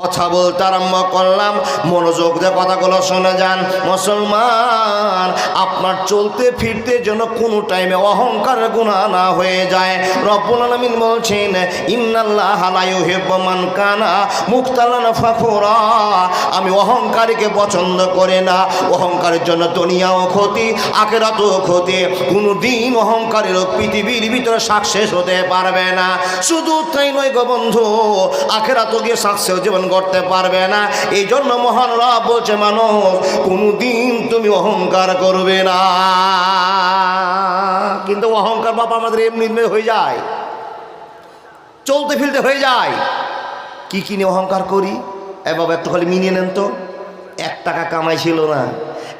কথা বলতে আরম্ভ করলাম। মনোযোগ দিয়ে কথাগুলো শুনে যান। মুসলমান, আপনার চলতে ফিরতে যেন কোনো টাইমে অহংকার গুণা না হয়ে যায়। রব্বুল আলামিন বলছেন, ইন্নাল্লাহ মান কানা মুখতালান ফাখুরা আমি অহংকারীকে পছন্দ করে না। অহংকারের জন্য দুনিয়াও ক্ষতি, আখেরাতও ক্ষতি। কোনো দিন অহংকারের পৃথিবীর ভিতরে সাকসেস হতে পারবে না। শুধু তাই নয় গো বন্ধু, আখেরাতও গিয়ে সাকসেস জীবন করতে পারবে না। এই জন্য মহান রব বলছে, মানুষ কোনো দিন তুমি অহংকার করবে না। কিন্তু অহংকার বাবা আমাদের এমনি হয়ে যায়। চলতে ফিরতে হয়ে যায়। কি কিনে অহংকার করি? এ বাবা একটু খালি মিনিয়ে নেন তো। এক টাকা কামাই ছিল না।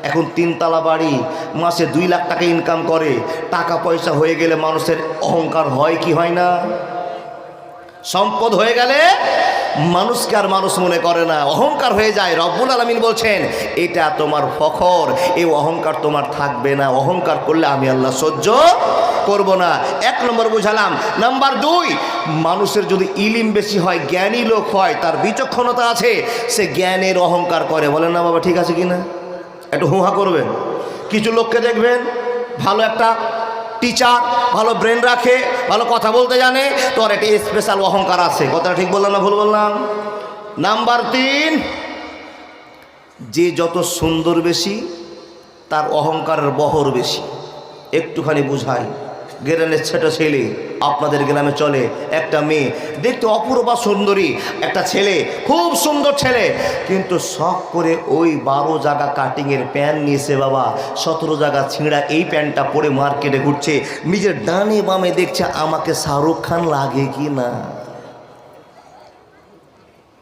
এখন তিনতলা বাড়ি, মাসে দুই লাখ টাকা ইনকাম করে। টাকা পয়সা হয়ে গেলে মানুষের অহংকার হয় কি হয় না? সম্পদ হয়ে গেলে মানুষকে আর মানুষ মনে করে না, অহংকার হয়ে যায়। রব্বুল আলমিন বলছেন, এটা তোমার ফখর এই অহংকার তোমার থাকবে না। অহংকার করলে আমি আল্লাহ সহ্য করব না। এক নম্বর বুঝালাম। নাম্বার দুই, মানুষের যদি ইলিম বেশি হয়, জ্ঞানী লোক হয়, তার বিচক্ষণতা আছে, সে জ্ঞানের অহংকার করে। বলেন না বাবা, ঠিক আছে কি না একটু হুহা করবেন। কিছু লোককে দেখবেন, ভালো একটা টিচার, ভালো ব্রেন রাখে, ভালো কথা বলতে জানে তোর একটা স্পেশাল অহংকার আছে। কথাটা ঠিক বললাম না ভুল বললাম? নাম্বার তিন, যে যত সুন্দর বেশি, তার অহংকারের বহর বেশি। একটুখানি বুঝাই। গ্রামের ছোট ছেলে আপনাদের গ্রামে চলে, একটা মেয়ে, দেখতে অপূর্বা সুন্দরী, একটা ছেলে, খুব সুন্দর ছেলে। কিন্তু শখ করে ওই বারো জায়গা কাটিংয়ের প্যান্ট নিয়েছে বাবা। সতেরো জায়গা ছিঁড়া এই প্যান্টটা পরে মার্কেটে ঘুরছে। নিজের ডানে বামে দেখছে আমাকে শাহরুখ খান লাগে কি না।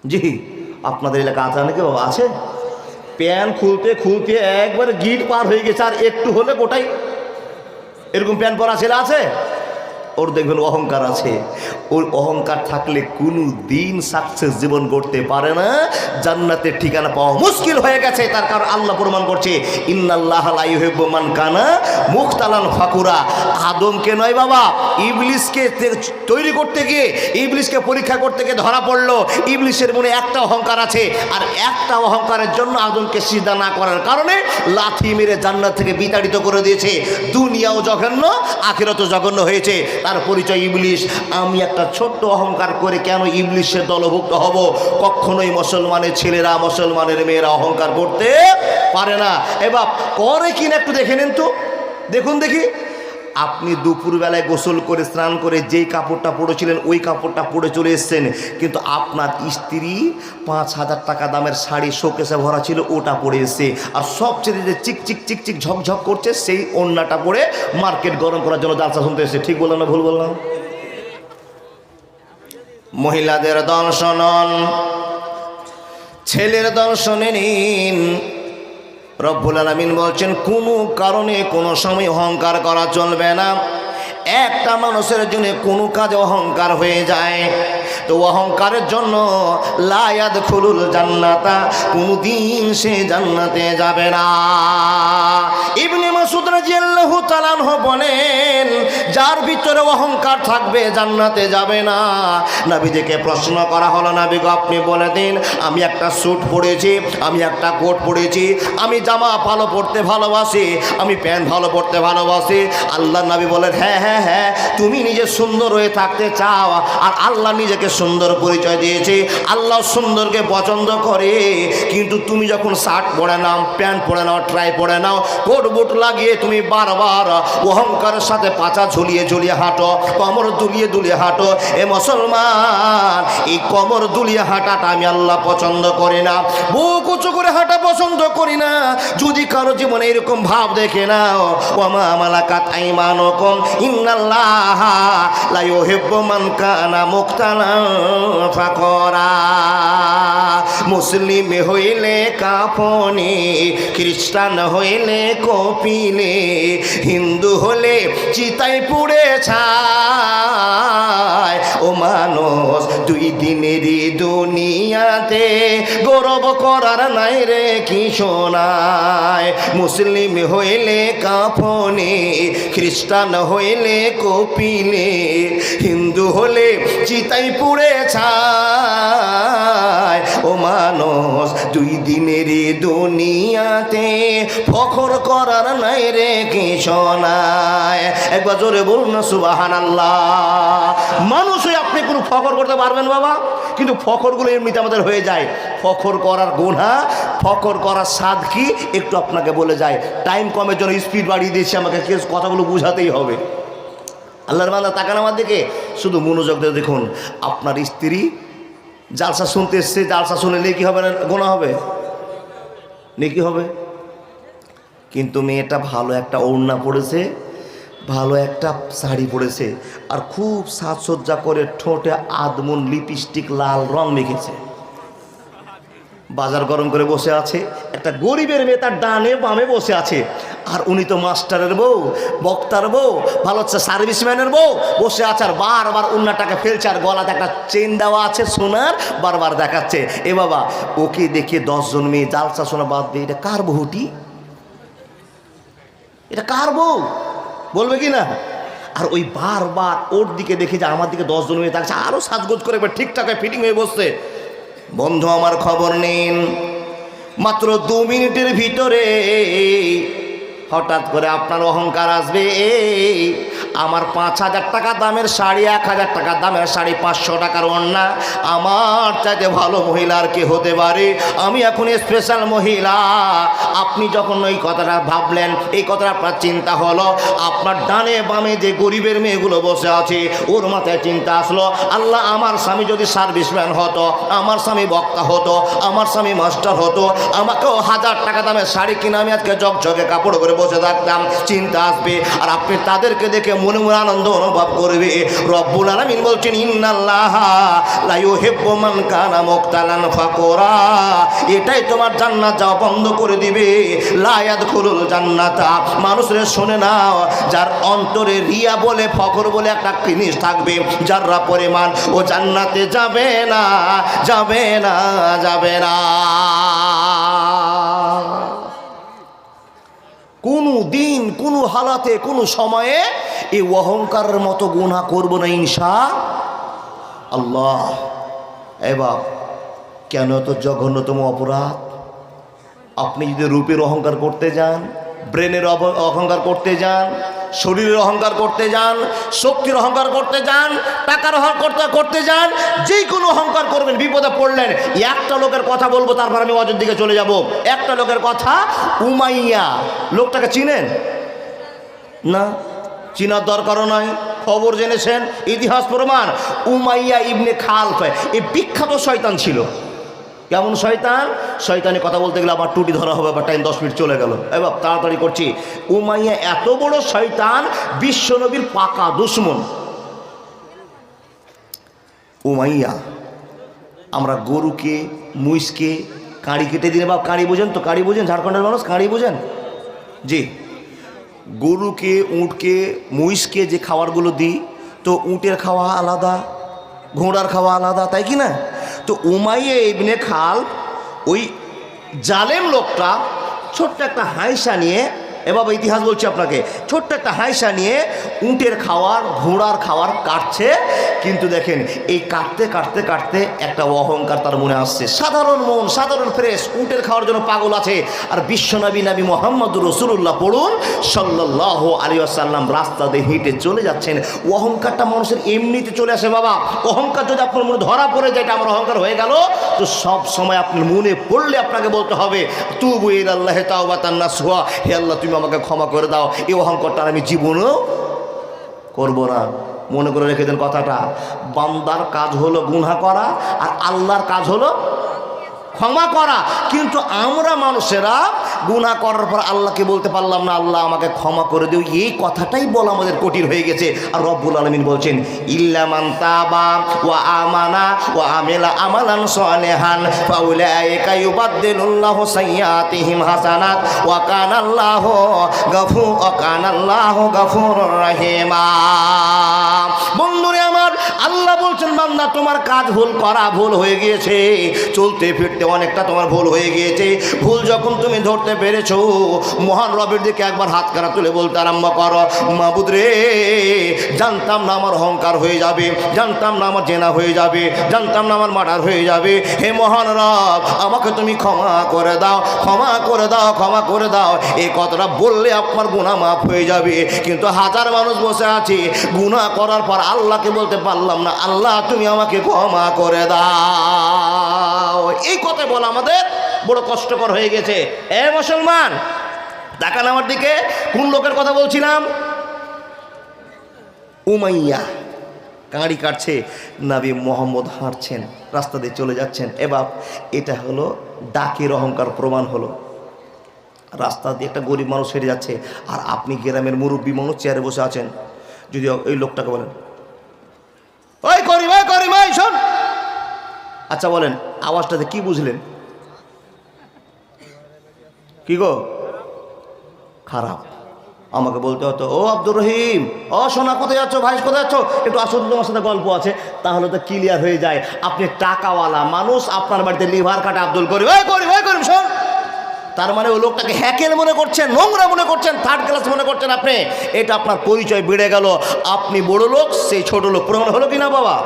জি, আপনাদের এলাকা আছে নাকি বাবা? আছে? প্যান খুলতে খুলতে একবার গিট পার হয়ে গেছে, আর একটু হলে গোটাই এরকম প্যান্ট পরা ছেলে আছে? ওর দেখবেন অহংকার আছে। ওর অহংকার থাকলে কোনো দিন সাকসেস জীবন করতে পারে না। জান্নাতের ঠিকানা পাওয়া মুশকিল হয়ে গেছে, তার কারণ আল্লাহ প্রমাণ করছে, ইন্নাল্লাহ মান কানা মুখতালান ফাকুরা। আদমকে নয় বাবা ইবলিসকে তে- তৈরি করতে গিয়ে ইবলিসকে পরীক্ষা করতে গিয়ে ধরা পড়ল। ইবলিসের মনে একটা অহংকার আছে, আর একটা অহংকারের জন্য আদমকে সিদ্ধা না করার কারণে লাথি মেরে জান্নাত থেকে বিতাড়িত করে দিয়েছে। দুনিয়াও জঘন্য, আখেরাতও জঘন্য হয়েছে। তার পরিচয় ইবলিশ। আমি একটা ছোট্ট অহংকার করে কেন ইবলিশে দলভুক্ত হব? কখনোই মুসলমানের ছেলেরা মুসলমানের মেয়েরা অহংকার করতে পারে না। এবার করে কিনা একটু দেখে নিন তো। দেখুন দেখি। আপনি দুপুরবেলায় গোসল করে, স্নান করে যেই কাপড়টা পরেছিলেন, ওই কাপড়টা পরে চলে এসছেন। কিন্তু আপনার স্ত্রী পাঁচ হাজার টাকা দামের শাড়ি শোকেসে ভরা ছিল, ওটা পরে এসছে। আর সবচেয়ে যে চিক চিক চিক চিক, ঝকঝক করছে, সেই ওড়নাটা পরে মার্কেট গরম করার জন্য জালসা শুনতে এসছে। ঠিক বললাম না ভুল বললাম? মহিলাদের দল শোনন ছেলের দল শোনে নিন। রব্বুল আলমিন বলছেন, কোনো কারণে কোনো সময় অহংকার করা চলবে না। একটা মানুষের জন্য কোনো কাজে অহংকার হয়ে যায়। তো অহংকারের জন্য লায়াদ খুলুল জান্নাতা, কোনো দিন সে জান্নাতে যাবে না। ইবনে মাসুদ রাদিয়াল্লাহু তাআলা আনহু বলেন, যার ভিতরে অহংকার থাকবে, জান্নাতে যাবে না। নবীজিকে প্রশ্ন করা হলো, নবী গো, আপনি বলে দিন, আমি একটা স্যুট পরেছি, আমি একটা কোট পরেছি, আমি জামা ভালো পরতে ভালোবাসি, আমি প্যান্ট ভালো পরতে ভালোবাসি। আল্লাহ নবী বলেন হ্যাঁ হ্যাঁ হ্যাঁ তুমি নিজে সুন্দর হয়ে থাকতে চাও, আর আল্লাহ নিজেকে সুন্দর পরিচয় দিয়েছে। আল্লাহ সুন্দরকে পছন্দ করে, কিন্তু তুমি যখন শার্ট পরে নাও, প্যান্ট পরে নাও, ট্রাই পরে নাও, কোট বুট লাগিয়ে তুমি বারবার অহংকারের সাথে পাচা ঝুলিয়ে ঝুলিয়ে হাঁটো, কমর দুলিয়ে দুলিয়ে হাঁটো। এ মুসলমান, এই কমর দুলিয়ে হাঁটাটা আমি আল্লাহ পছন্দ করি না। বুক উঁচু করে হাঁটা পছন্দ করি না। যদি কারও জীবনে এরকম ভাব দেখে নাও, ওমা মালাকাত আইমানুকুম, ইন্নাল্লাহ লা ইউহিব্বু মান কানা মুখতালান ফাকরা। মুসলিম হইলে কাফনে খ্রিস্টান হইলে কপিলে হিন্দু হলে চিতাই পুড়ে ছায়। ও মানুষ, দুই দিনের দুনিয়াতে গৌরব করার নাই রে কি শোনায়। মুসলিম হইলে কাফনে খ্রিস্টান হইলে কপিলে, হিন্দু হলে চিতাই পুড়ে ছায়। ও মানুষ, দুই দিনের দুনিয়াতে ফখর করার নাই রে কি শোনায় একবার জোরে বলুন না সুবাহান আল্লাহ মানুষ হয়ে আপনি কোনো ফখর করতে পারবেন বাবা, কিন্তু ফখরগুলো এমনিতে আমাদের হয়ে যায়। ফখর করার গুণা, ফখর করার স্বাদ কি? একটু আপনাকে বলে যায় টাইম কমের জন্য স্পিড বাড়িয়ে দিয়েছি, আমাকে কথাগুলো বুঝাতেই হবে। আল্লাহর বান্দা তাকান আমার দিকে। শুধু মনোযোগ দিয়ে দেখুন, আপনার স্ত্রী জালসা শুনতে এসছে, জালসা শুনে নেকি হবে না গোনা হবে? নেকি হবে? কিন্তু মেয়েটা ভালো একটা ওড়না পড়েছে ভালো একটা শাড়ি পরেছে আর খুব সাজসজ্জা করে ঠোঁটে আদমন লিপস্টিক লাল রং মেখেছে। বাজার গরম করে বসে আছে, একটা গরিবের মেয়ে তার ডানে বামে বসে আছে। আর উনি তো মাস্টারের বউ, বক্তার বউ, ভালো হচ্ছে সার্ভিসম্যানের বউ। বসে আছে আর বারবার উন্নাটাকে ফেলছে আর গলাতে একটা চেন দেওয়া আছে সোনার, বারবার দেখাচ্ছে। এ বাবা, ওকে দেখে দশজন মেয়ে জালসা সোনা বাদ দিয়ে এটা কার বহুটি এটা কার বউ? বলবে কি না? আর ওই বারবার ওর দিকে দেখে যে আমার দিকে দশজন হয়ে থাকছে আরও সাজগোজ করে এবার ঠিকঠাক ফিটিং হয়ে বসছে। বন্ধু, আমার খবর নিন। মাত্র দু মিনিটের ভিতরে হঠাৎ করে আপনার অহংকার আসবে। আমার পাঁচ হাজার টাকা দামের শাড়ি, এক হাজার টাকা দামের শাড়ি, পাঁচশো টাকার অন্যা আমার চাইতে ভালো মহিলা আর কে হতে পারে? আমি এখন স্পেশাল মহিলা। আপনি যখন ওই কথাটা ভাবলেন, এই কথাটা আপনার চিন্তা হলো। আপনার ডানে বামে যে গরিবের মেয়েগুলো বসে আছে, ওর মাথায় চিন্তা আসলো, আল্লাহ আমার স্বামী যদি সার্ভিসম্যান হতো, আমার স্বামী বক্তা হতো, আমার স্বামী মাস্টার হতো, আমাকেও হাজার টাকা দামের শাড়ি কিনে আমি আজকে জগজগে কাপড় করে বসে থাকতাম, চিন্তা আসবে। আর আপনি তাদেরকে দেখে মনে মনে আনন্দ অনুভব করবে। রব্বুল আলামিন বলছেন, ইন্নাল্লাহ লা ইউহিব্বু মান কানা মুক্তালান ফাকুরা। এটাই তোমার জান্নাত যাওয়া বন্ধ করে দিবে। লা ইয়াদখুলুল জান্নাতা। মানুষরে শোনে না, যার অন্তরে রিয়া বলে, ফখর বলে একটা জিনিস থাকবে যাররা পরিমাণ ও জান্নাতে যাবে না যাবে না যাবে না। কোনো দিন, কোনো হালাতে, কোনো সময়ে এই অহংকারের মতো গুণা করব না ইনশা আল্লাহ। এবার কেন তো জঘন্যতম অপরাধ? আপনি যদি রূপের অহংকার করতে যান, ব্রেনের অহংকার করতে যান শরীরের অহংকার করতে যান, শক্তির অহংকার করতে যান, টাকার অহংকার করতে যান যে কোনো অহংকার করবেন, বিপদে পড়লেন, একটা লোকের কথা বলব, তারপর আমি অযোধ্যা দিকে চলে যাব। একটা লোকের কথা, উমাইয়া, লোকটাকে চিনেন? না, চিনার দরকারও নয় খবর জেনেছেন, ইতিহাস প্রমাণ, উমাইয়া ইবনে খালফ এই বিখ্যাত শয়তান ছিল। কেমন শয়তান? শয়তানের কথা বলতে গেলে আমার টুটি ধরা হবে বা টাইম দশ মিনিট চলে গেল। এবার তাড়াতাড়ি করছি। উমাইয়া এত বড় শয়তান বিশ্বনবীর পাকা দুশ্মন। উমাইয়া, আমরা গরুকে মুইসকে কাঁড়ি কেটে দিলে বা কাঁড়ি বোঝেন তো? কাঁড়ি বোঝেন? ঝাড়খণ্ডের মানুষ কাঁড়ি বোঝেন? জি। গরুকে, উঁটকে, মহিষকে যে খাবারগুলো দিই, তো উঁটের খাওয়া আলাদা, ঘোড়ার খাওয়া আলাদা, তাই কি না? তো উমাইয়ে ইবনে খাল ওই জালেম লোকটা ছোট্ট একটা হাঁসা নিয়ে এবার ইতিহাস বলছি আপনাকে। ছোট্ট একটা হাঁইসা নিয়ে উঁটের খাওয়ার, ঘোড়ার খাওয়ার কাটছে। কিন্তু দেখেন, এই কাটতে কাটতে কাটতে একটা অহংকার তার মনে আসছে। সাধারণ মন, সাধারণ ফ্রেশ উঁটের খাওয়ার জন্য পাগল আছে। আর বিশ্বনবী নবী মোহাম্মদ রসুল্লাহ পড়ুন সাল্লাহ আলী আসাল্লাম রাস্তা দিয়ে হেঁটে চলে যাচ্ছেন। অহংকারটা মানুষের এমনিতে চলে আসে, বাবা। অহংকার যদি আপনার মনে ধরা পড়ে যায়, এটা আমার অহংকার হয়ে গেল। তো সব সময় আপনার মনে পড়লে আপনাকে বলতে হবে তু বইয়ের আল্লাহ তাও বা তান্না সোয়া হে আল্লাহ, তুমি আমাকে ক্ষমা করে দাও। এই অহংকারটা আমি জীবনেও করব না। মনে করে রেখে দেন কথাটা। বান্দার কাজ হলো গুনহা করা আর আল্লাহর কাজ হলো ক্ষমা করা। কিন্তু আমরা মানুষেরা গুণা করার পর আল্লাহকে বলতে পারলাম না, আল্লাহ আমাকে ক্ষমা করে দিও। এই কথাটাই বলা আমাদের কঠিন হয়ে গেছে। আর রব্বুল আলমিন বলছেন ইল্লামান তাবা ওয়া আমানা ওয়া আমিলা আমালান সালিহান সাইয়্যাতিহিম হাসানাত রহিমা। বন্ধুরে আমার, আল্লাহ বলছেন বান্দা তোমার কাজ ভুল করা ভুল হয়ে গিয়েছে। চলতে ফিরতে অনেকটা তোমার ভুল হয়ে গিয়েছে। ভুল যখন তুমি ধরতে পেরেছ, মহান রবের দিকে একবার হাত কারা তুলে বলতে আরম্ভ করো, মাবুদ রে, জানতাম না আমার অহংকার হয়ে যাবে, জানতাম না আমার জেনা হয়ে যাবে, জানতাম না আমার মার্ডার হয়ে যাবে। হে মহান রব, আমাকে তুমি ক্ষমা করে দাও, ক্ষমা করে দাও, ক্ষমা করে দাও। এই কথাটা বললে আপনার গুণা মাফ হয়ে যাবে। কিন্তু হাজার মানুষ বসে আছে গুণা করার পর আল্লাহকে বলতে পারলাম না, আল্লাহ তুমি আমাকে ক্ষমা করে দাও। এই কথা বলা আমাদের বড় কষ্টকর হয়ে গেছে। এ মুসলমান, দেখান আমার দিকে, কোন লোকের কথা বলছিলাম? উমাইয়া, কাঁড়ি কাটছে, নাবি মোহাম্মদ হাঁটছেন, রাস্তা দিয়ে চলে যাচ্ছেন। এবার এটা হলো ডাকের অহংকার প্রমাণ হলো। রাস্তা দিয়ে একটা গরিব মানুষ হেঁটে যাচ্ছে। আর আপনি গ্রামের মুরব্বী মানুষ চেয়ারে বসে আছেন। যদি ওই লোকটাকে বলেন ওই করিম ওই করিম, ওই, শোন। আচ্ছা বলেন, আওয়াজটাতে কি বুঝলেন? কি গো? খারাপ। আমাকে বলতে হতো, ও আব্দুর রহিম, ও সোনা, কোথায় যাচ্ছ? ভাই কোথায় যাচ্ছ? একটু আসুন, তোমার সাথে গল্প আছে। তাহলে তো ক্লিয়ার হয়ে যায়। আপনি টাকাওয়ালা মানুষ, আপনার বাড়িতে লিভার কাটা আব্দুল করিম। ওই করিম ওই করিম, শোন। তার মানে ওই লোকটাকে হ্যাকেল মনে করছেন, নোংরা মনে করছেন থার্ড ক্লাস মনে করছেন আপনি। এটা আপনার পরিচয় বেড়ে গেল। আপনি বড় লোক সেই ছোট লোক প্রমাণ হলো কি না বাবা?